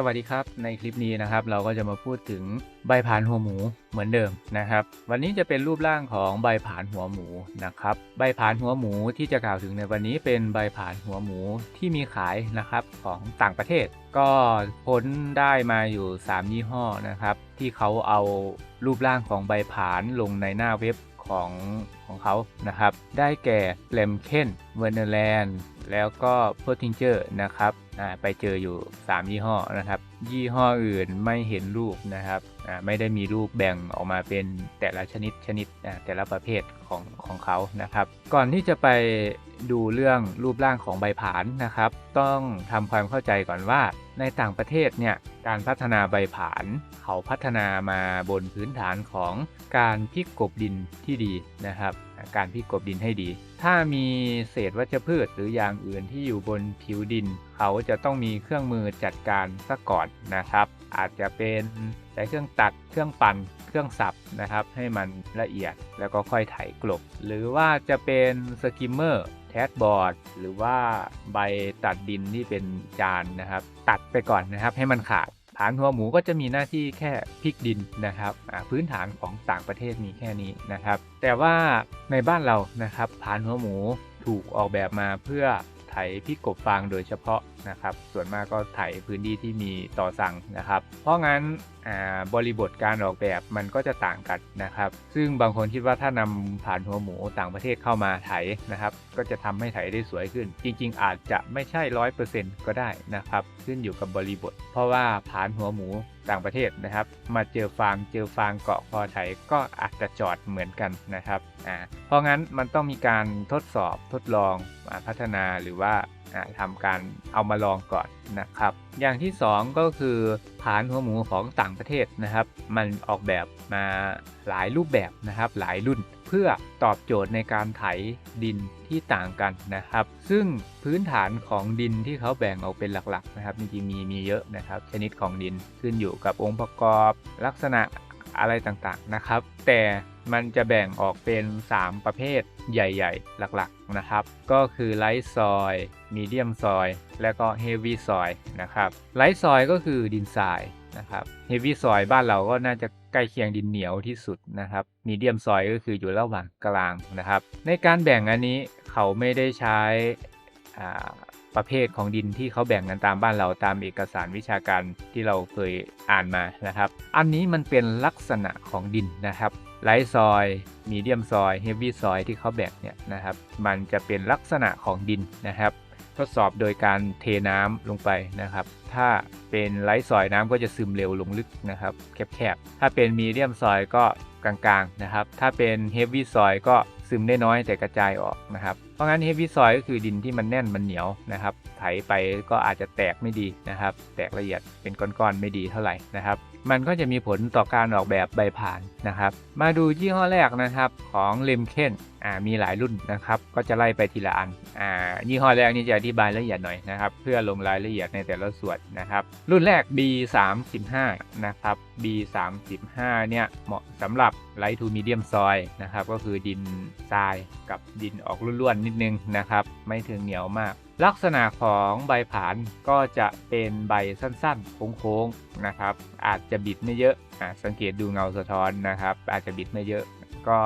สวัสดีครับ ในคลิปนี้นะครับเราก็จะมาพูดถึงใบผานหัวหมูเหมือนเดิมนะครับ วันนี้จะเป็นรูปร่างของใบผานหัวหมูนะครับ ใบผานหัวหมูที่จะกล่าวถึงในวันนี้เป็นใบผานหัวหมูที่มีขายนะครับของต่างประเทศ ก็พ้นได้มาอยู่ 3 ยี่ห้อนะครับ ที่เขาเอารูปร่างของใบผานลงในหน้าเว็บของ ของเขานะครับ ได้แก่เลมเคนเวอร์เนแลนด์แล้วก็โพทิงเจอร์นะครับไปเจออยู่ 3 ยี่ห้อนะครับ ยี่ห้ออื่นไม่เห็นรูปนะครับไม่ได้มีรูปแบ่งออกมาเป็นแต่ละชนิดชนิดแต่ละประเภทของของเขานะครับ ก่อนที่จะไปดูเรื่องรูปร่างของใบผานนะครับ ต้องทำความเข้าใจก่อนว่าในต่างประเทศเนี่ยการพัฒนาใบผาน เขาพัฒนามาบนพื้นฐานของการพลิกกบดินที่ดีนะครับ การพิกกบดินให้ดี ถ้ามีเศษวัชพืชหรืออย่างอื่นที่อยู่บนผิวดิน เขาจะต้องมีเครื่องมือจัดการซะก่อนนะครับ อาจจะเป็นใช้เครื่องตัดเครื่องปั่นเครื่องสับนะครับ ให้มันละเอียดแล้วก็ค่อยไถกลบ หรือว่าจะเป็นสกิมเมอร์แทสบอร์ดหรือว่าใบตัดดินที่เป็นจานนะครับ ตัดไปก่อนนะครับให้มันขาด ฐานหัวหมูก็จะมีหน้าที่แค่พลิกดินนะครับพื้นฐานของต่างประเทศมีแค่นี้นะครับ แต่ว่าในบ้านเรานะครับฐานหัวหมูถูกออกแบบมาเพื่อไถพริกกบฟางโดยเฉพาะนะครับ ส่วนมากก็ไถพื้นที่ที่มีต่อสั่งนะครับ เพราะงั้น บริบทการออกแบบมันก็จะต่างกันนะครับ ซึ่งบางคนคิดว่าถ้านำผ่านหัวหมูต่างประเทศเข้ามาไถนะครับ ก็จะทำให้ไถได้สวยขึ้น จริง ๆ อาจจะไม่ใช่ร้อยเปอร์เซ็นต์ก็ได้นะครับ ขึ้นอยู่กับบริบท เพราะว่าผ่านหัวหมูต่างประเทศนะครับ มาเจอฟางเจอฟางเกาะคอไถก็อาจจะจอดเหมือนกันนะครับอ่าเพราะงั้นมันต้องมีการทดสอบทดลองพัฒนาหรือว่า ทำการเอามาลองก่อนนะครับ อย่างที่ 2 ก็คือฐานหัวหมูของต่างประเทศนะครับ มันออกแบบมาหลายรูปแบบนะครับ หลายรุ่นเพื่อตอบโจทย์ในการไถดินที่ต่างกันนะครับ ซึ่งพื้นฐานของดินที่เขาแบ่งออกเป็นหลักๆนะครับจริงๆมีมีเยอะนะครับ ชนิดของดินขึ้นอยู่กับองค์ประกอบลักษณะ อะไรต่างๆนะครับ แต่มันจะแบ่งออกเป็น 3 ประเภทใหญ่ๆ หลักๆนะครับ ก็คือไลท์ซอยมีเดียมซอยและก็เฮฟวี่ซอยนะครับไลท์ซอยก็คือดินทรายนะครับเฮฟวี่ซอยบ้านเราก็น่าจะใกล้เคียงดินเหนียวที่สุดนะครับมีเดียมซอยก็คืออยู่ระหว่างกลางนะครับ ในการแบ่งอันนี้เขาไม่ได้ใช้ ประเภทของดินที่เขาแบ่งกันตามบ้านเราตามเอกสารวิชาการที่เราเคยอ่านมานะครับ อันนี้มันเป็นลักษณะของดินนะครับไลท์ซอยมีเดียมซอยเฮฟวี่ซอยที่เขาแบ่งเนี่ยนะครับ มันจะเป็นลักษณะของดินนะครับ ทดสอบโดยการเทน้ำลงไปนะครับ ถ้าเป็นไลท์ซอยน้ำก็จะซึมเร็วลงลึกนะครับ แคบๆ ถ้าเป็นมีเดียมซอยก็กลางๆนะครับ ถ้าเป็นเฮฟวี่ซอยก็ซึมได้น้อยแต่กระจายออกนะครับ เพราะงั้นเฮฟวี่ซอยก็คือดินที่มันแน่นมันเหนียวนะครับ ไถไปก็อาจจะแตกไม่ดีนะครับ แตกละเอียดเป็นก้อนๆไม่ดีเท่าไหร่นะครับ มันก็จะมีผลต่อการออกแบบใบผ่านนะครับ มาดูยี่ห้อแรกนะครับของเลมเคนอ่ามีหลายรุ่นนะครับ ก็จะไล่ไปทีละอันอ่ายี่ห้อแรกนี่จะอธิบายละเอียดหน่อยนะครับ เพื่อลงรายละเอียดในแต่ละส่วนนะครับ รุ่นแรก B35 นะครับ B35 เนี่ยเหมาะสำหรับไลท์ทูมีเดียมซอยนะครับ ก็คือดินทรายกับดินออกร่วนๆนิดนึงนะครับ ไม่ถึงเหนียวมาก ลักษณะของใบผานก็จะเป็นใบสั้นๆโค้งๆนะครับ อาจจะบิดไม่เยอะอสังเกตดูเงาสะท้อนนะครับ อาจจะบิดไม่เยอะ ก็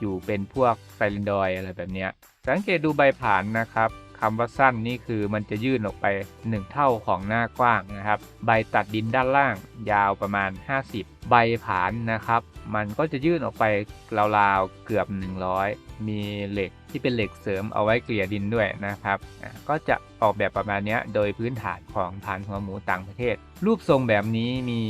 อยู่เป็นพวกไซลินดอยอะไรแบบนี้สังเกตดูใบผานนะครับคำว่าสั้นนี่คือมันจะยื่นออกไป 1 เท่าของหน้ากว้างนะครับ ใบตัดดินด้านล่างยาวประมาณ 50 ใบผานนะครับ มันก็จะยื่นออกไปราวๆเกือบ 100 มีเหล็กที่เป็นเหล็กเสริมเอาไว้เกลี่ยดินด้วยนะครับก็จะออกแบบประมาณนี้โดยพื้นฐานของพันหัวหมูต่างประเทศ รูปทรงแบบนี้มี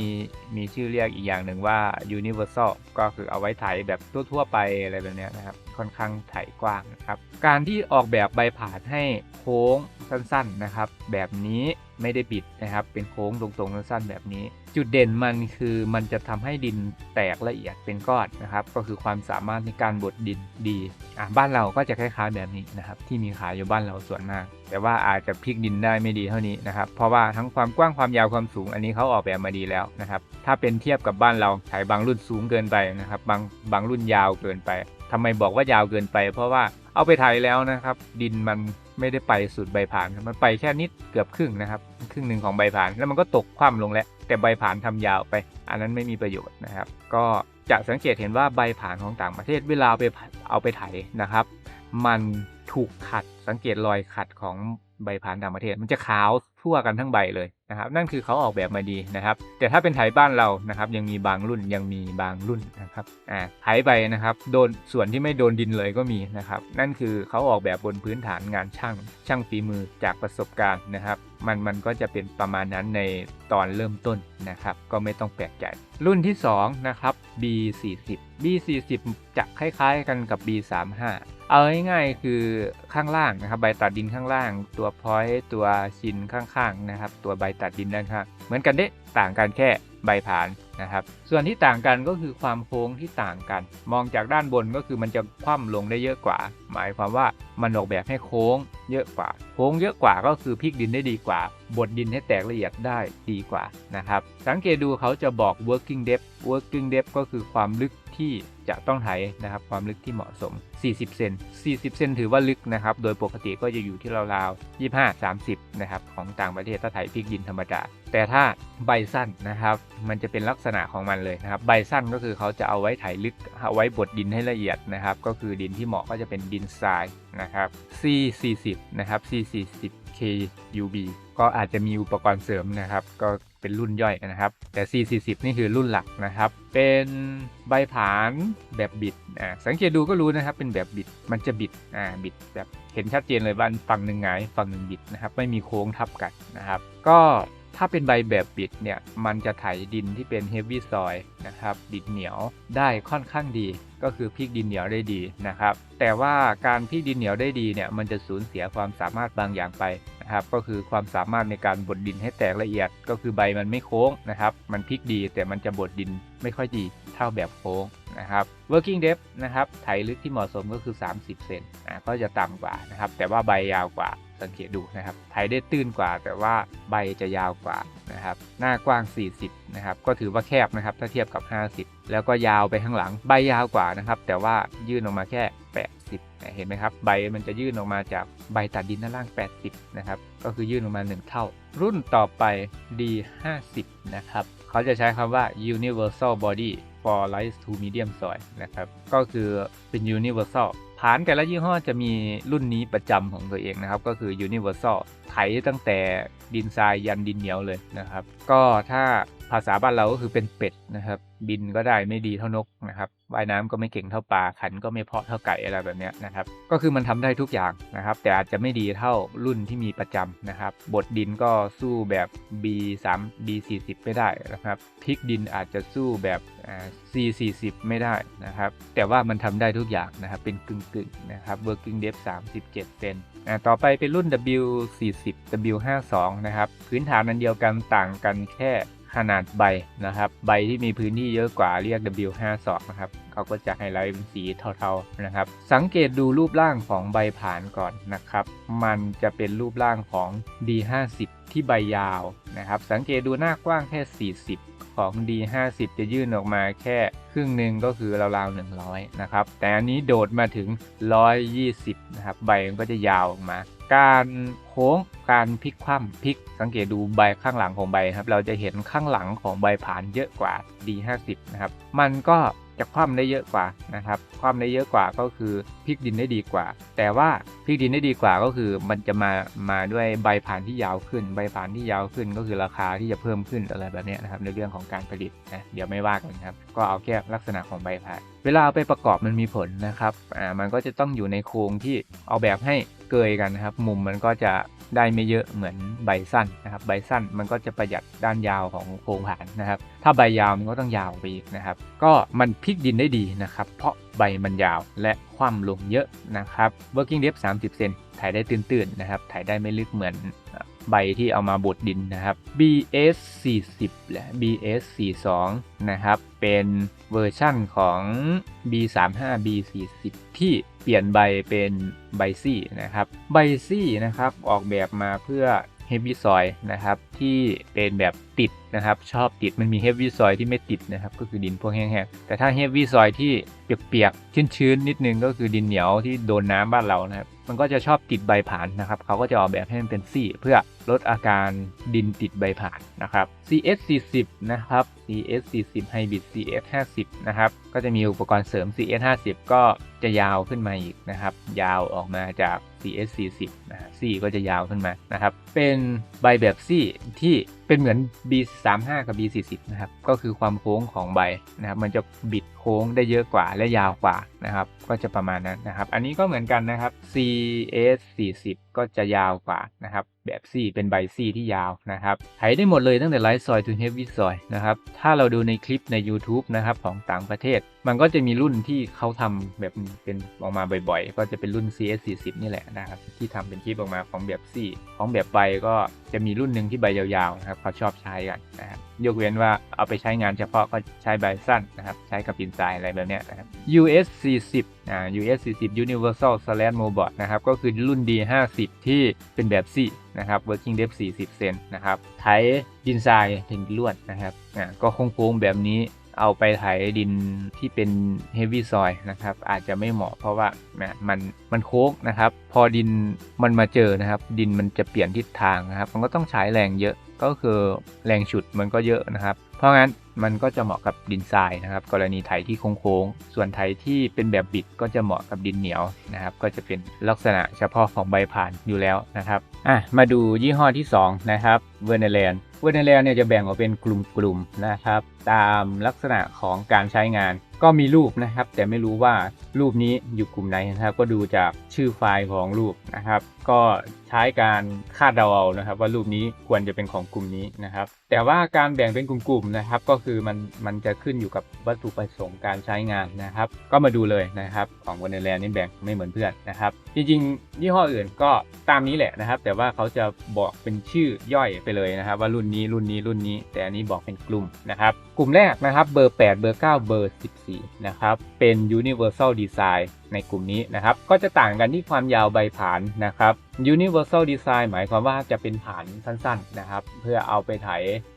มีชื่อเรียกอีกอย่างหนึ่งว่า universal ก็คือเอาไว้ไถแบบทั่วๆไปอะไรแบบนี้นะครับค่อนข้างไถกว้างนะครับ การที่ออกแบบใบผาดให้โค้งสั้นๆนะครับ แบบนี้ ไม่ได้ปิดนะครับ เป็นโค้งตรงๆสั้นๆแบบนี้ จุดเด่นมันคือมันจะทำให้ดินแตกละเอียดเป็นก้อนนะครับ ก็คือความสามารถในการบดดินดีอะบ้านเราก็จะคล้ายๆแบบนี้นะครับ ที่มีขายอยู่บ้านเราส่วนมาก แต่ว่าอาจจะพลิกดินได้ไม่ดีเท่านี้นะครับ เพราะว่าทั้งความกว้างความยาวความสูงอันนี้เขาออกแบบมาดีแล้วนะครับ ถ้าเป็นเทียบกับบ้านเราถ่ายบางรุ่นสูงเกินไปนะครับ บางบางรุ่นยาวเกินไปทำไมบอกว่ายาวเกินไป เพราะว่าเอาไปไถแล้วนะครับ ดินมัน ไม่ได้ไปสุดใบผานมันไปแค่นิดเกือบครึ่งนะครับ ครึ่งหนึ่งของใบผานแล้วมันก็ตกคว่ำลงแล้ว แต่ใบผานทำยาวไป อันนั้นไม่มีประโยชน์นะครับ ก็จะสังเกตเห็นว่าใบผานของต่างประเทศเวลาเอาไปเอาไปไถนะครับ มันถูกขัดสังเกตรอยขัดของ ใบผานต่างประเทศ มันจะขาวทั่วกันทั้งใบเลยนะครับ นั่นคือเขาออกแบบมาดีนะครับ แต่ถ้าเป็นไถบ้านเรานะครับ ยังมีบางรุ่นยังมีบางรุ่นนะครับอ่าไถไปนะครับ โดนส่วนที่ไม่โดนดินเลยก็มีนะครับ นั่นคือเขาออกแบบบนพื้นฐานงานช่าง ช่างฝีมือจากประสบการณ์นะครับ มันมันก็จะเป็นประมาณนั้นในตอนเริ่มต้นนะครับ ก็ไม่ต้องแปลกใจ รุ่นที่2นะครับ B40 B40 จะคล้ายๆกันกับ B35 เอาง่ายๆคือข้างล่างนะครับ ใบตัดดินข้างล่าง ตัวพอยต์ตัวชินข้างๆนะครับ ตัวใบตัดดินด้านข้างเหมือนกันเด้ต่างกันแค่ใบผานนะครับ ส่วนที่ต่างกันก็คือความโค้งที่ต่างกัน มองจากด้านบนก็คือมันจะคว่ำลงได้เยอะกว่า หมายความว่ามันออกแบบให้โค้งเยอะกว่า โค้งเยอะกว่าก็คือพลิกดินได้ดีกว่าบดดินให้แตกละเอียดได้ดีกว่านะครับ สังเกตดูเขาจะบอก working depth working depth ก็คือความลึกที่ จะต้องไถนะครับความลึกที่เหมาะสม 40 เซน 40 เซนถือว่าลึกนะครับ โดยปกติก็จะอยู่ที่ราวๆ 25 30 นะครับของต่างประเทศถ้าไถพลิกดินธรรมดา แต่ถ้าใบสั้นนะครับ มันจะเป็นลักษณะของมันเลยนะครับ ใบสั้นก็คือเขาจะเอาไว้ไถลึก เอาไว้บดดินให้ละเอียดนะครับ ก็คือดินที่เหมาะก็จะเป็นดินทรายนะครับ C40 นะครับ C40 KUB ก็อาจจะมีอุปกรณ์เสริมนะครับ ก็ เป็นรุ่นย่อยนะครับ แต่ C40 นี่คือรุ่นหลักนะครับ เป็นใบผานแบบบิดอ่าสังเกตดูก็รู้นะครับ เป็นแบบบิดมันจะบิดอ่าบิดแบบเห็นชัดเจนเลยว่าฝั่งหนึ่งหงายฝั่งหนึ่งบิดนะครับ ไม่มีโค้งทับกันนะครับ ก็ ถ้าเป็นใบแบบบิดเนี่ย มันจะไถดินที่เป็นเฮฟวี่ซอยนะครับ ดินเหนียวได้ค่อนข้างดี ก็คือพลิกดินเหนียวได้ดีนะครับ แต่ว่าการพลิกดินเหนียวได้ดีเนี่ย มันจะสูญเสียความสามารถบางอย่างไปนะครับ ก็คือความสามารถในการบดดินให้แตกละเอียด ก็คือใบมันไม่โค้งนะครับ มันพลิกดีแต่มันจะบดดินไม่ค่อยดีเท่าแบบโค้งนะครับ working depth นะครับ ไถลึกที่เหมาะสมก็คือ 30 เซนอ่าก็จะต่ำกว่านะครับ แต่ว่าใบยาวกว่า สังเกตดูนะครับไถได้ตื้นกว่าแต่ว่าใบจะยาวกว่านะครับหน้ากว้าง 40นะครับก็ถือว่าแคบนะครับถ้าเทียบกับ 50 แล้วก็ยาวไปข้างหลังใบยาวกว่านะครับแต่ว่ายื่นออกมาแค่ 80 เห็นไหมครับใบมันจะยื่นออกมาจากใบตัดดินด้านล่าง 80นะครับก็คือยื่นออกมา 1 เท่า รุ่นต่อไป D50 นะครับเขาจะใช้คำว่า universal body for light to medium soil นะครับก็คือเป็น universal ฐานแต่ละยี่ห้อจะมีรุ่นนี้ประจำของตัวเองนะครับ ก็คือ universal ไถตั้งแต่ดินทรายยันดินเหนียวเลยนะครับ ก็ถ้าภาษาบ้านเราก็คือเป็นเป็ดนะครับ บินก็ได้ไม่ดีเท่านกนะครับ ว่ายน้ำก็ไม่เก่งเท่าปลาขันก็ไม่เพาะเท่าไก่อะไรแบบนี้นะครับ ก็คือมันทำได้ทุกอย่างนะครับ แต่อาจจะไม่ดีเท่ารุ่นที่มีประจำนะครับ บดดินก็สู้แบบ B3 B40 ไม่ได้นะครับพลิกดินอาจจะสู้แบบ C40 ไม่ได้นะครับ แต่ว่ามันทำได้ทุกอย่างนะครับ เป็นกึ่งๆนะครับ working depth 37เซนต่อไปเป็นรุ่น W40 W52 นะครับ พื้นฐานนันเดียวกันต่างกันแค่ ขนาดใบนะครับ ใบที่มีพื้นที่เยอะกว่าเรียก W52 นะครับเขาก็จะไฮไลท์เป็นสีเทาๆนะครับ สังเกตดูรูปร่างของใบผ่านก่อนนะครับ มันจะเป็นรูปร่างของ D50 ที่ใบยาวนะครับ สังเกตดูหน้ากว้างแค่ 40 ของ D50 จะยื่นออกมาแค่ครึ่งหนึ่งก็คือราวๆ100 นะครับ แต่อันนี้โดดมาถึง 120 นะครับ ใบมันก็จะยาวออกมา การโค้งการพลิกคว่ำพลิกสังเกตดูใบข้างหลังของใบครับ เราจะเห็นข้างหลังของใบผานเยอะกว่า D50 นะครับ มันก็จะคว่ำได้เยอะกว่านะครับคว่ำได้เยอะกว่าก็คือพลิกดินได้ดีกว่า แต่ว่าพลิกดินได้ดีกว่าก็คือมันจะมามาด้วยใบผ่านที่ยาวขึ้น ใบผ่านที่ยาวขึ้นก็คือราคาที่จะเพิ่มขึ้นอะไรแบบนี้นะครับในเรื่องของการผลิตนะเดี๋ยวไม่ว่ากันครับก็เอาแค่ลักษณะของใบผ่าน เวลาเอาไปประกอบมันมีผลนะครับอ่ามันก็จะต้องอยู่ในโครงที่เอาแบบให้ เกยกันนะครับ มุมมันก็จะได้ไม่เยอะเหมือนใบสั้นนะครับ ใบสั้นมันก็จะประหยัดด้านยาวของโครงผานนะครับ ถ้าใบยาวมันก็ต้องยาวไปอีกนะครับ ก็มันพลิกดินได้ดีนะครับ เพราะใบมันยาวและคว่ำลงเยอะนะครับ working depth 30 เซนถ่ายได้ตื้นๆนะครับ ถ่ายได้ไม่ลึกเหมือน ใบที่เอามาบดดินนะครับ BS 40และ BS 42นะครับ เป็นเวอร์ชั่นของ B 3 5 B 40ที่เปลี่ยนใบเป็นใบซี่นะครับ ใบซี่นะครับออกแบบมาเพื่อเฮฟวี่ซอยนะครับที่เป็นแบบติดนะครับ ชอบติดมันมีเฮฟวี่ซอยที่ไม่ติดนะครับ ก็คือดินพวกแห้งๆแต่ถ้าเฮฟวี่ซอยที่เปียกๆชื้นๆนิดนึงก็คือดินเหนียวที่โดนน้ำบ้านเรานะครับ มันก็จะชอบติดใบผานนะครับเขาก็จะออกแบบให้มันเป็นซี่เพื่อลดอาการดินติดใบผานนะครับ CS 40นะครับ CS 40 Hybrid CS 50นะครับก็จะมีอุปกรณ์เสริม CS 50ก็จะยาวขึ้นมาอีกนะครับ ยาวออกมาจาก CS 40นะฮะซี่ก็จะยาวขึ้นมานะครับ เป็นใบแบบซี่ที่เป็นเหมือน B 3 5 กับ B 40 นะครับ ก็คือความโค้งของใบนะครับ มันจะบิดโค้งได้เยอะกว่าและยาวกว่านะครับ ก็จะประมาณนั้นนะครับ อันนี้ก็เหมือนกันนะครับ CS 40 ก็จะยาวกว่านะครับ แบบซี่เป็นใบซี่ที่ยาวนะครับไถได้หมดเลยตั้งแต่ไลท์ซอยถึงเฮฟวี่ซอยนะครับ ถ้าเราดูในคลิปใน YouTube นะครับของต่างประเทศมันก็จะมีรุ่นที่เขาทำแบบเป็นออกมาบ่อยๆ ก็จะเป็นรุ่น CS 40นี่แหละนะครับ ที่ทำเป็นคลิปออกมาของแบบซี่ ของแบบใบก็จะมีรุ่นหนึ่งที่ใบยาวๆนะครับเขาชอบใช้กันนะครับยกเว้นว่าเอาไปใช้งานเฉพาะก็ใช้ใบสั้นนะครับ ใช้กับปินทรายอะไรแบบเนี้ยนะครับ US 40อ่า US 40 Universal Slash Mobot นะครับ ก็คือรุ่น D 50ที่เป็นแบบซี่นะครับ Working Depth 40 เซนนะครับไถดินทรายถึงลวดนะครับอ่าก็โค้งๆแบบนี้ เอาไปไถดินที่เป็นเฮฟวี่ซอยนะครับอาจจะไม่เหมาะเพราะว่านะมันมันโค้งนะครับ พอดินมันมาเจอนะครับ ดินมันจะเปลี่ยนทิศทางนะครับ มันก็ต้องใช้แรงเยอะก็คือแรงฉุดมันก็เยอะนะครับ เพราะงั้นมันก็จะเหมาะกับดินทรายนะครับ กรณีไถที่โค้งๆ ส่วนไถที่เป็นแบบบิดก็จะเหมาะกับดินเหนียวนะครับ ก็จะเป็นลักษณะเฉพาะของใบผ่านอยู่แล้วนะครับอะมาดูยี่ห้อที่ 2 นะครับเวอร์เนแลนเวอร์เนแลนเนี่ยจะแบ่งออกเป็นกลุ่มๆนะครับ ตามลักษณะของการใช้งาน ก็มีรูปนะครับ แต่ไม่รู้ว่ารูปนี้อยู่กลุ่มไหนนะครับ ก็ดูจากชื่อไฟล์ของรูปนะครับก็ใช้การคาดเดาเอานะครับ ว่ารูปนี้ควรจะเป็นของกลุ่มนี้นะครับ แต่ว่าการแบ่งเป็นกลุ่มๆนะครับ ก็คือมันมันจะขึ้นอยู่กับวัตถุประสงค์การใช้งานนะครับ ก็มาดูเลยนะครับ ของวันเดอร์แลนด์นี่แบ่งไม่เหมือนเพื่อนนะครับ จริงๆยี่ห้ออื่นก็ตามนี้แหละนะครับ แต่ว่าเขาจะบอกเป็นชื่อย่อยไปเลยนะครับ ว่ารุ่นนี้รุ่นนี้รุ่นนี้ แต่อันนี้บอกเป็นกลุ่มนะครับ กลุ่มแรกนะครับเบอร์ 8 เบอร์ 9 เบอร์ 14 นะครับเป็น Universal Design ในกลุ่มนี้นะครับ ก็จะต่างกันที่ความยาวใบผานนะครับ Universal Design หมายความว่าจะเป็นผานสั้นๆนะครับ เพื่อเอาไปไถ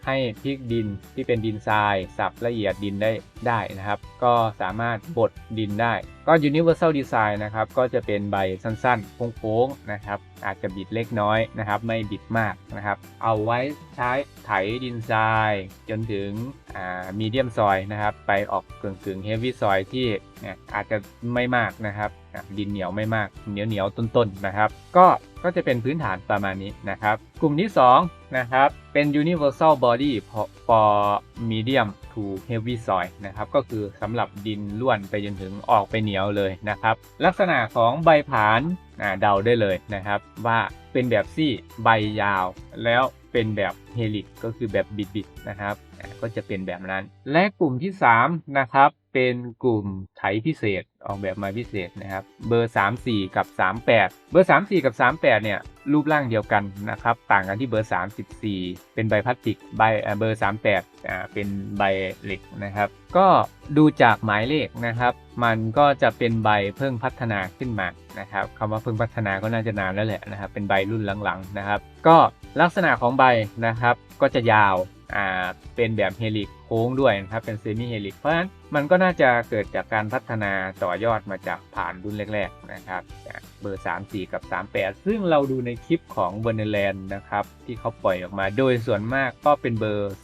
ให้พลิกดินที่เป็นดินทรายสับละเอียดดินได้ได้นะครับ ก็สามารถบดดินได้ ก็ Universal Design นะครับ ก็จะเป็นใบสั้นๆ โค้งๆ นะครับ อาจจะบิดเล็กน้อยนะครับ ไม่บิดมากนะครับ เอาไว้ใช้ไถดินทราย จนถึงมีเดียมซอยนะครับ ไปออกกึ่งๆเฮฟวี่ซอยที่อาจจะไม่มากนะครับ ดินเหนียวไม่มากเหนียวเหนียวต้นๆนะครับ ก็ก็จะเป็นพื้นฐานประมาณนี้นะครับ กลุ่มที่2นะครับเป็น universal body for medium to heavy soil นะครับก็คือสำหรับดินล้วนไปจนถึงออกไปเหนียวเลยนะครับ ลักษณะของใบผานเดาได้เลยนะครับ ว่าเป็นแบบซี่ใบยาวแล้วเป็นแบบเฮลิกก็คือแบบบิดๆนะครับ ก็จะเป็นแบบนั้น และกลุ่มที่3นะครับเป็นกลุ่มไถพิเศษออกแบบมาพิเศษนะครับเบอร์ 3 4 กับ 38 เบอร์ 3 4 กับ 38 เนี่ยรูปร่างเดียวกันนะครับต่างกันที่เบอร์ 34 เป็นใบพลาสติกใบเบอร์ 38อ่าเป็นใบเหล็กนะครับ ก็ดูจากหมายเลขนะครับ มันก็จะเป็นใบเพิ่งพัฒนาขึ้นมานะครับคำว่าเพิ่งพัฒนาก็น่าจะนานแล้วแหละนะครับเป็นใบรุ่นหลังๆนะครับ ก็ลักษณะของใบนะครับก็จะยาว เป็นแบบเฮลิกโค้งด้วยนะครับเป็นเซมิเฮลิกเพราะฉะนั้น มันก็น่าจะเกิดจากการพัฒนาต่อยอดมาจากผ่านรุ่นแรกๆนะครับเบอร์ 3 4 กับ 38 ซึ่งเราดูในคลิปของเบอร์เนแลนด์นะครับที่เขาปล่อยออกมาโดยส่วนมากก็เป็นเบอร์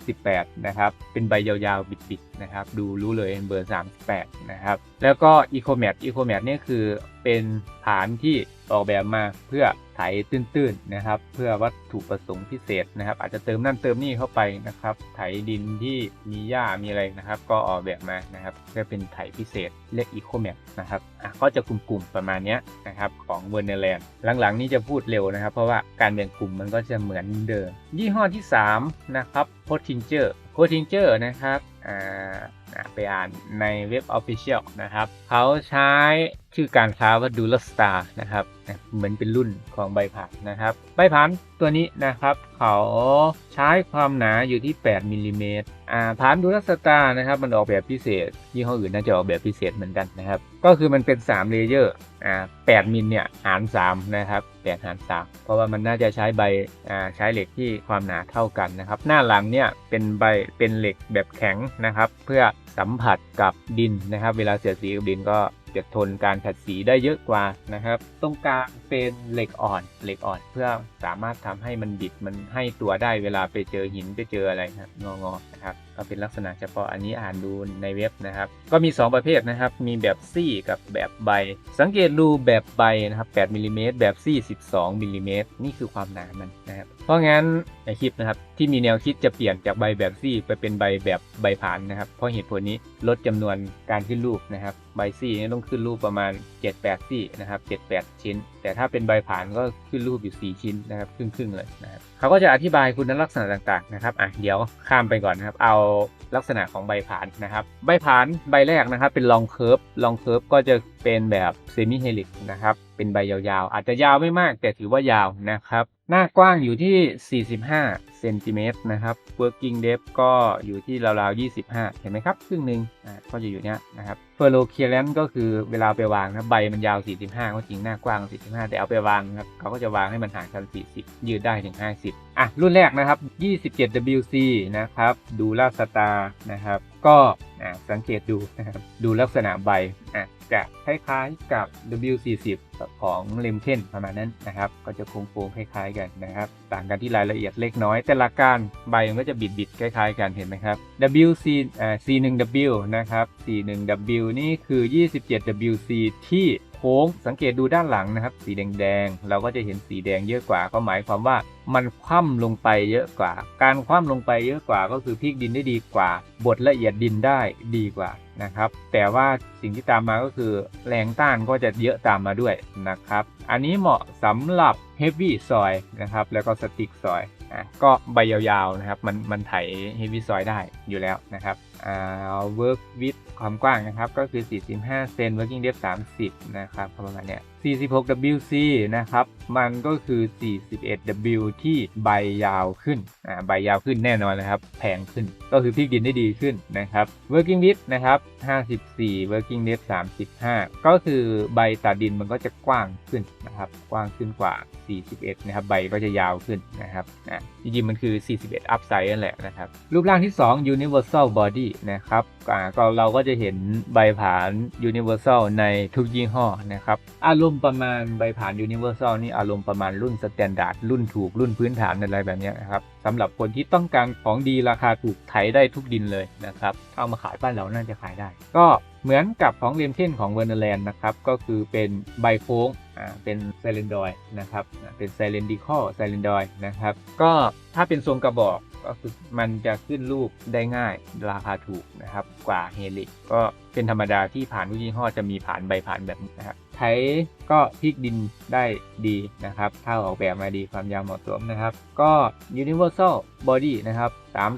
38 นะครับ เป็นใบยาวๆ บิดๆ นะครับ ดูรู้เลยเบอร์ 38 นะครับ แล้วก็ e c o m a t e c o m a t นี่คือเป็นฐานที่ออกแบบมาเพื่อไถตื้นๆนะครับ เพื่อวัตถุประสงค์พิเศษนะครับ อาจจะเติมนั่นเติมนี่เข้าไปนะครับ ไถดินที่มีหญ้ามีอะไรนะครับ ก็ออกแบบมานะครับเพื่อเป็นไถพิเศษเรียก Eco Map นะครับอะก็จะกลุ่มๆประมาณนี้นะครับของเวอร์เนแลนด์หลังๆ นี้จะพูดเร็วนะครับ เพราะว่าการแบ่งกลุ่มมันก็จะเหมือนเดิมยี่ห้อที่ 3 นะครับ p o t i n g e r p o t i n g e r นะครับ ไปอ่านในเว็บ Official นะครับ เขาใช้ชื่อการค้าว่า d u l a Star นะครับ เหมือนเป็นรุ่นของใบผ่านนะครับ ใบผ่านตัวนี้นะครับ เขาใช้ความหนาอยู่ที่ 8มิลลิเมตรผ่านดูลัสตานะครับ มันออกแบบพิเศษยี่ห้ออื่นน่าจะออกแบบพิเศษเหมือนกันนะครับ ก็คือมันเป็น 3 เลเยอร์อ่า8มิลเนี่ยหาร3นะครับ8หาร3เพราะว่ามันน่าจะใช้ใบใช้เหล็กที่ความหนาเท่ากันนะครับ หน้าหลังเนี่ยเป็นใบเป็นเหล็กแบบแข็งนะครับ เพื่อสัมผัสกับดินนะครับ เวลาเสียดสีกับดินก็จะทนการขัดสีได้เยอะกว่านะครับ ตรงกลางเป็นเหล็กอ่อน เหล็กอ่อนเพื่อสามารถทำให้มันบิดมันให้ตัวได้เวลาไปเจอหินไปเจออะไรครับงองๆนะครับ ก็เป็นลักษณะเฉพาะอันนี้อ่านดูในเว็บนะครับ ก็มี 2 ประเภทนะครับ มีแบบซี่กับแบบใบ สังเกตดูแบบใบนะครับ8มิลลิเมตรแบบซี่12มิลลิเมตรนี่คือความหนามันนะครับเพราะงั้นในคลิปนะครับที่มีแนวคิดจะเปลี่ยนจากใบแบบซี่ไปเป็นใบแบบใบผ่านนะครับ เพราะเหตุผลนี้ลดจำนวนการขึ้นรูปนะครับใบซี่นี่ต้องขึ้นรูปประมาณ 7-8 ซี่นะครับ7-8 ชิ้น แต่ถ้าเป็นใบผ่านก็ขึ้นรูปอยู่ 4 ชิ้นนะครับครึ่งๆเลยนะครับเขาก็จะอธิบายคุณลักษณะต่างๆนะครับอะเดี๋ยวข้ามไปก่อนนะครับเอาลักษณะของใบผานนะครับ ใบผานใบแรกนะครับ เป็นลองเคิร์ฟลองเคิร์ฟก็จะเป็นแบบเซมิเฮลิกนะครับ เป็นใบยาวๆ อาจจะยาวไม่มากแต่ถือว่ายาวนะครับ หน้ากว้างอยู่ที่ 45เซนติเมตรนะครับ working depth ก็อยู่ที่ราวๆ 25 เห็นไหมครับ ครึ่งหนึ่งก็จะอยู่เนี้ยนะครับ f e r r o c l e a r a n c e ก็คือเวลาไปวางนะใบมันยาว 45ก็จริงหน้ากว้าง 45 แต่เอาไปวางนะครับเขาก็จะวางให้มันห่างกัน 40 ยืดได้ถึง 50 อะ รุ่นแรกนะครับ 27WC นะครับ ดูลาสตาร์นะครับ ก็อ่าสังเกตดูนะครับ ดูลักษณะใบอะจะคล้ายๆกับ W40 ของเลมเคนประมาณนั้นนะครับ ก็จะโค้งๆคล้ายๆกันนะครับต่างกันที่รายละเอียดเล็กน้อย แต่หลักการใบมันก็จะบิดบิดคล้ายๆกันเห็นไหมครับ WC อ่า C1W นะครับ C1W นี่คือ 27WC ที่ ค้ง สังเกตดูด้านหลังนะครับ สีแดงๆ เราก็จะเห็นสีแดงเยอะกว่า ก็หมายความว่ามันคว่ำลงไปเยอะกว่า การคว่ำลงไปเยอะกว่าก็คือพลิกดินได้ดีกว่า บดละเอียดดินได้ดีกว่านะครับ แต่ว่าสิ่งที่ตามมาก็คือแรงต้านก็จะเยอะตามมาด้วยนะครับ อันนี้เหมาะสำหรับ Heavy Soil นะครับ แล้วก็ Stick Soil อะก็ใบยาวๆนะครับ มันมันไถ Heavy Soil ได้อยู่แล้วนะครับ Work width ความกว้างนะครับ ก็คือ 45 เซน Working Depth 30 นะครับประมาณเนี้ย 46WC นะครับ มันก็คือ 41W ที่ใบยาวขึ้น อ่า ใบยาวขึ้นแน่นอนนะครับ แพงขึ้น ก็คือพลิกดินได้ดีขึ้นนะครับ Working Depth นะครับ 54 Working Depth 35 ก็คือใบตัดดินมันก็จะกว้างขึ้นนะครับ กว้างขึ้นกว่า 41 นะครับ ใบก็จะยาวขึ้นนะครับ อ่าจริงๆมันคือ 41 upside นั่นแหละนะครับ รูปร่างที่ 2 universal body นะครับอ่าก็เราก็จะเห็นใบผาน universal ในทุกยี่ห้อนะครับ อารมณ์ประมาณใบผ่าน universal นี่อารมณ์ประมาณรุ่น standard รุ่นถูกรุ่นพื้นฐานอะไรแบบนี้นะครับสำหรับคนที่ต้องการของดีราคาถูกไถได้ทุกดินเลยนะครับเอามาขายบ้านเราน่าจะขายได้ ก็เหมือนกับของเรียมเช่นของเวอร์เนแลนด์นะครับก็คือเป็นใบโค้งอ่าเป็นไซเลนดอยนะครับเป็นไซเลนดิคอลไซเลนดอยนะครับก็ถ้าเป็นทรงกระบอกก็คือมันจะขึ้นรูปได้ง่ายราคาถูกนะครับกว่าเฮลิกก็เป็นธรรมดาที่ผ่านทุกยี่ห้อจะมีผ่านใบผ่านแบบนี้นะครับ ใช้ก็พลิกดินได้ดีนะครับถ้าออกแบบมาดีความยาวเหมาะสมนะครับ ก็ Universal Body นะครับ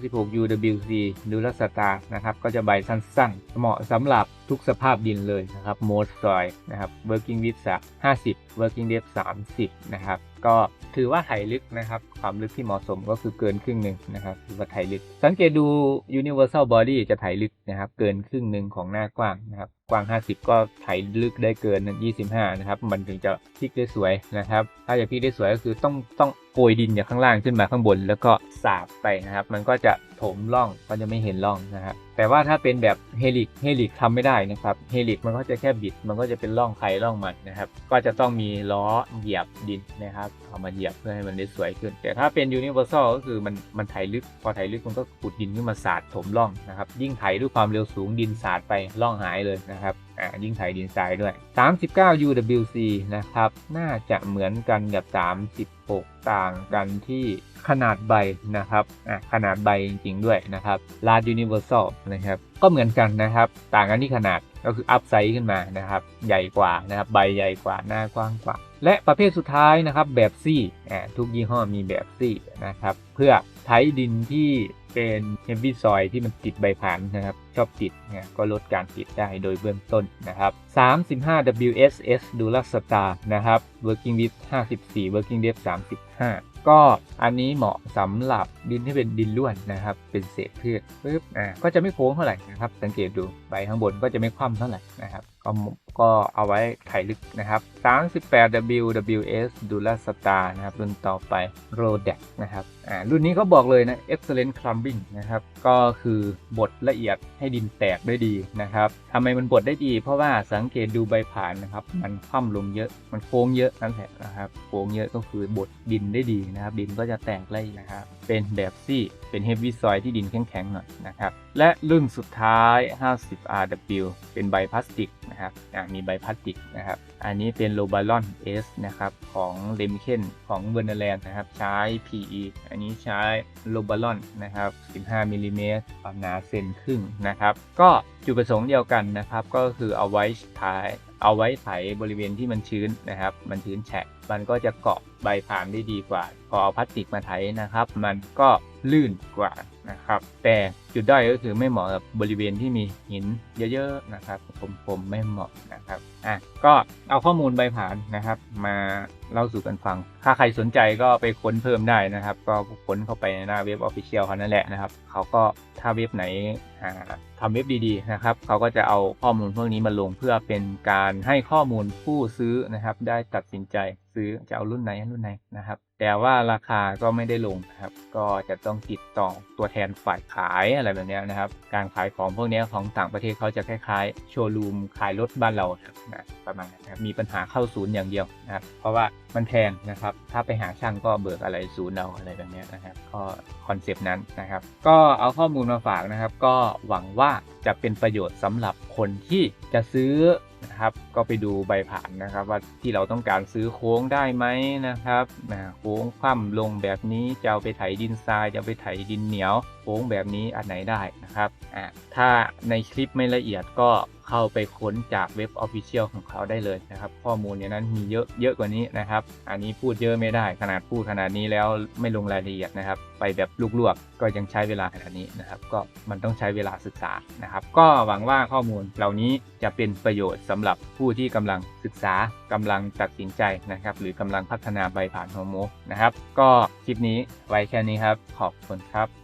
36 UWC ดูลักษตานะครับ ก็จะใบสั้นๆ เหมาะสำหรับทุกสภาพดินเลยนะครับ Most Soil นะครับ Working Width 50 Working Depth 30 นะครับ ก็ถือว่าไถลึกนะครับ ความลึกที่เหมาะสมก็คือเกินครึ่งหนึ่งนะครับถือว่าไถลึก สังเกตดู Universal Body จะไถลึกนะครับ เกินครึ่งหนึ่งของหน้ากว้างนะครับ กว้าง 50 ก็ไถลึกได้เกิน 25 นะครับ มันถึงจะพลิกได้สวยนะครับ ถ้าจะพลิกได้สวยก็คือต้องต้องโกยดินจากข้างล่างขึ้นมาข้างบน แล้วก็สาบไปนะครับ มันก็จะถมร่องก็จะไม่เห็นร่องนะครับแต่ว่าถ้าเป็นแบบเฮลิกเฮลิกทำไม่ได้นะครับเฮลิกมันก็จะแค่บิด มันก็จะเป็นร่องใครร่องมันนะครับ ก็จะต้องมีล้อเหยียบดินนะครับเอามาเหยียบเพื่อให้มันได้สวยขึ้น แต่ถ้าเป็นยูนิเวอร์แซลก็คือมันมันไถลึกพอไถลึกมันก็ขุดดินขึ้นมาสาดถมร่องนะครับ ยิ่งไถด้วยความเร็วสูงดินสาดไปร่องหายเลยนะครับ อ่ายิ่งไถดินทรายด้วย 39 UWC นะครับ น่าจะเหมือนกันกับ 36 ต่างกันที่ขนาดใบนะครับอ่าขนาดใบจริง ๆ ด้วยนะครับ Large Universal นะครับ ก็เหมือนกันนะครับ ต่างกันที่ขนาดก็คืออัพไซด์ขึ้นมานะครับ ใหญ่กว่านะครับ ใบใหญ่กว่าหน้ากว้างกว่า และประเภทสุดท้ายนะครับแบบซี่ทุกยี่ห้อมีแบบซี่นะครับ เพื่อ ใช้ดินที่เป็นเฮฟวี่ซอยที่มันติดใบผานนะครับ ชอบติดเนี่ยก็ลดการติดได้โดยเบื้องต้นนะครับ 35 WSS ดูลักสตานะครับ Working with 54 Working depth 35 ก็อันนี้เหมาะสำหรับดินที่เป็นดินล้วนนะครับ เป็นเศษพืชปึ๊บอ่าก็จะไม่โค้งเท่าไหร่นะครับ สังเกตดูใบข้างบนก็จะไม่คว่ำเท่าไหร่นะครับก็ ก็เอาไว้ไถลึกนะครับ 38 WWS d u l a Star นะครับ รุ่นต่อไป Rodex นะครับอ่ารุ่นนี้เขาบอกเลยนะ Excellent Clumping นะครับ ก็คือบดละเอียดให้ดินแตกได้ดีนะครับทำไมมันบดได้ดี เพราะว่าสังเกตดูใบผ่านนะครับ มันคว่ำลงเยอะ มันโค้งเยอะนั่นแหละนะครับโค้งเยอะก็คือบดดินได้ดีนะครับ ดินก็จะแตกได้นะครับ เป็นแบบซี่ เป็นเฮฟวี่ซอยที่ดินแข็งๆหน่อยนะครับ และรุ่นสุดท้าย 50 RW เป็นใบพลาสติกนะครับอ่ามีใบพลาสติกนะครับ อันนี้เป็นโลบาลอน S นะครับของเลมเคนของเวอร์นแลนด์นะครับ ใช้ PE อันนี้ใช้โลบาลอนนะครับ 15มิลลิเมตรความหนาเซนครึ่งนะครับ ก็จุดประสงค์เดียวกันนะครับ ก็คือเอาไว้ท้ายเอาไว้ไถบริเวณที่มันชื้นนะครับ มันชื้นแฉะ มันก็จะเกาะใบผ่านได้ดีกว่า พอเอาพลาสติกมาไถนะครับ มันก็ลื่นกว่า นะครับ แต่จุดด้อยก็คือไม่เหมาะกับบริเวณที่มีหินเยอะๆนะครับผมๆไม่เหมาะนะครับอะก็เอาข้อมูลใบผ่านนะครับ มาเล่าสู่กันฟัง ถ้าใครสนใจก็ไปค้นเพิ่มได้นะครับ ก็ค้นเข้าไปในหน้าเว็บออฟฟิเชียลเขานั่นแหละนะครับเขาก็ถ้าเว็บไหนอ่าทำเว็บดีๆนะครับเขาก็จะเอาข้อมูลพวกนี้มาลงเพื่อเป็นการให้ข้อมูลผู้ซื้อนะครับ ได้ตัดสินใจซื้อจะเอารุ่นไหนรุ่นไหนนะครับ แต่ว่าราคาก็ไม่ได้ลงนะครับ ก็จะต้องติดต่อตัวแทนฝ่ายขายอะไรแบบนี้นะครับ การขายของพวกนี้ของต่างประเทศเขาจะคล้ายๆ โชว์รูมขายรถบ้านเราครับนะประมาณนั้นะครับมีปัญหาเข้าศูนย์อย่างเดียวนะครับ เพราะว่ามันแพงนะครับ ถ้าไปหาช่างก็เบิกอะไรศูนย์เราอะไรแบบนี้นะครับ ก็คอนเซปต์นั้นนะครับ ก็เอาข้อมูลมาฝากนะครับ ก็หวังว่าจะเป็นประโยชน์สำหรับคนที่จะซื้อ นะครับ ก็ไปดูใบผ่านนะครับ ว่าที่เราต้องการซื้อโค้งได้ไหมนะครับนะโค้งคว่ำลงแบบนี้จะเอาไปไถดินทรายจะไปไถดินเหนียว โค้งแบบนี้อันไหนได้นะครับอ่าถ้าในคลิปไม่ละเอียดก็ เข้าไปค้นจากเว็บ Official ของเขาได้เลยนะครับ ข้อมูลในนั้นมีเยอะเยอะกว่านี้นะครับ อันนี้พูดเยอะไม่ได้ขนาดพูดขนาดนี้แล้วไม่ลงรายละเอียดนะครับ ไปแบบลวกๆก็ยังใช้เวลาขนาดนี้นะครับ ก็มันต้องใช้เวลาศึกษานะครับ ก็หวังว่าข้อมูลเหล่านี้จะเป็นประโยชน์สำหรับผู้ที่กำลังศึกษากำลังตัดสินใจนะครับ หรือกำลังพัฒนาใบผ่านโฮโมนะครับ ก็คลิปนี้ไว้แค่นี้ครับ ขอบคุณครับ